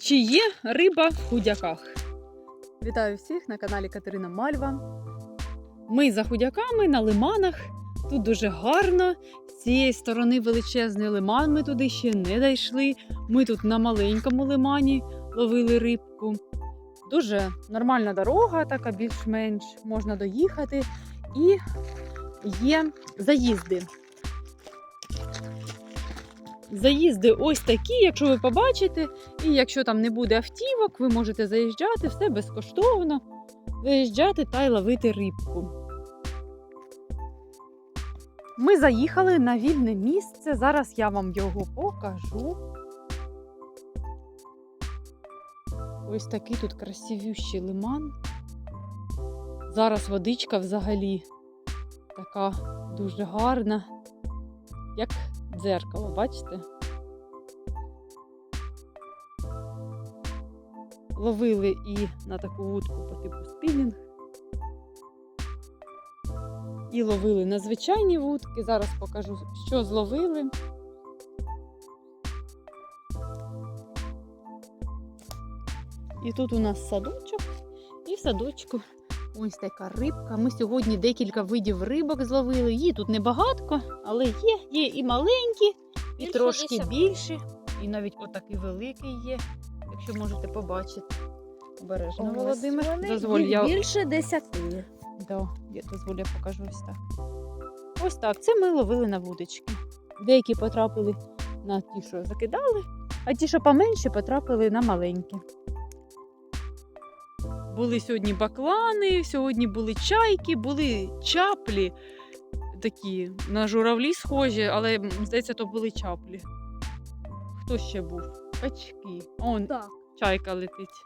Чи є риба в худяках? Вітаю всіх на каналі Катерина Мальва. Ми за худяками на лиманах. Тут дуже гарно. З цієї сторони величезний лиман. Ми туди ще не дійшли. Ми тут на маленькому лимані ловили рибку. Дуже нормальна дорога, така більш-менш можна доїхати. І є заїзди. Заїзди ось такі, якщо ви побачите, і якщо там не буде автівок, ви можете заїжджати, все безкоштовно. Заїжджати та й ловити рибку. Ми заїхали на вільне місце. Зараз я вам його покажу. Ось такий тут красивющий лиман. Зараз водичка взагалі така дуже гарна, як дзеркало, бачите? Ловили і на таку вудку по типу спінінг. І ловили на звичайні вудки. Зараз покажу, що зловили. І тут у нас садочок, і в садочку ось така рибка. Ми сьогодні декілька видів рибок зловили. Її тут небагатко, але є, є і маленькі, і Більше трошки десяти. більші. І навіть отакий великий є, якщо можете побачити. Обережно, Володимир. Дозволь, я більше десяти. Да, я дозволю, я покажу ось так. Ось так. Це ми ловили на вудочки. Деякі потрапили на ті, що закидали, а ті, що поменше, потрапили на маленькі. Були сьогодні баклани, сьогодні були чайки, були чаплі такі на журавлі схожі, але здається, то були чаплі. Хто ще був? Качки. Он Так. чайка летить.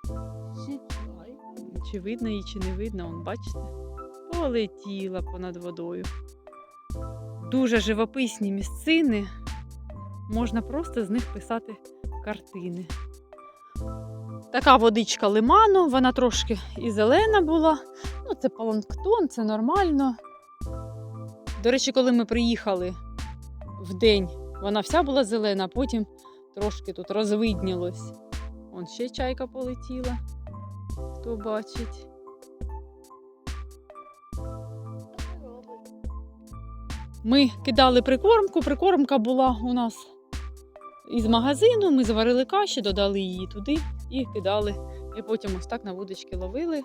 Чи видно її, чи не видно, он бачите? Полетіла понад водою. Дуже живописні місцини. Можна просто з них писати картини. Така водичка лиману, вона трошки і зелена була. Ну, це планктон, це нормально. До речі, коли ми приїхали в день, вона вся була зелена, а потім трошки тут розвиднілось. Вон ще чайка полетіла хто бачить. Ми кидали прикормку. Прикормка була у нас із магазину. Ми заварили каші, додали її туди і кидали. І потім ось так на вудочки ловили.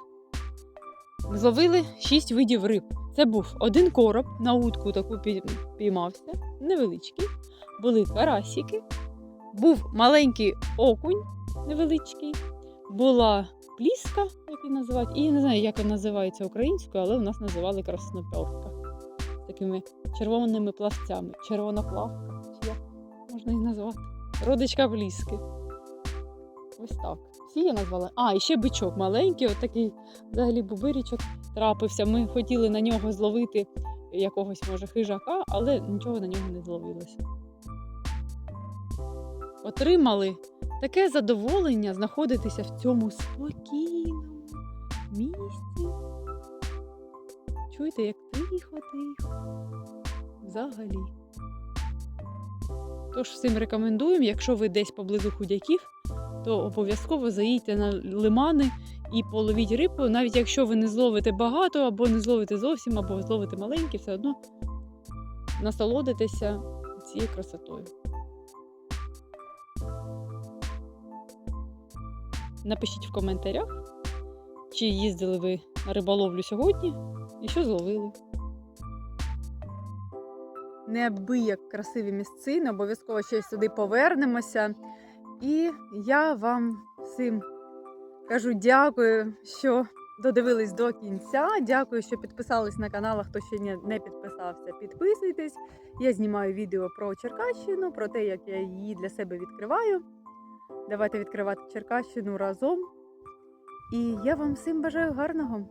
Зловили 6 видів риб. Це був один короб на утку таку піймався, невеличкий. Були карасики, був маленький окунь невеличкий, була пліска, як її називають, і не знаю, як вона називається українською, але в нас називали краснопьовка. Такими червоними плавцями. Червоноплавка, чи як можна її назвати? Родичка пліски. Ось так. Всі я назвала. А, і ще бичок маленький, от такий взагалі бубирічок трапився. Ми хотіли на нього зловити якогось, може, хижака, але нічого на нього не зловилося. Отримали таке задоволення знаходитися в цьому спокійному місці. Чуєте, як тихо-тихо. Взагалі. Тож всім рекомендуємо, якщо ви десь поблизу худяків, то обов'язково заїдьте на лимани і половіть рибу, навіть якщо ви не зловите багато, або не зловите зовсім, або зловите маленькі, все одно насолодитеся цією красотою. Напишіть в коментарях, чи їздили ви на риболовлю сьогодні і що зловили. Неабияк красиві місцини, обов'язково ще сюди повернемося. І я вам всім кажу дякую, що додивились до кінця. Дякую, що підписались на канал, а хто ще не- не підписався. Підписуйтесь. Я знімаю відео про Черкащину, про те, як я її для себе відкриваю. Давайте відкривати Черкащину разом. І я вам всім бажаю гарного.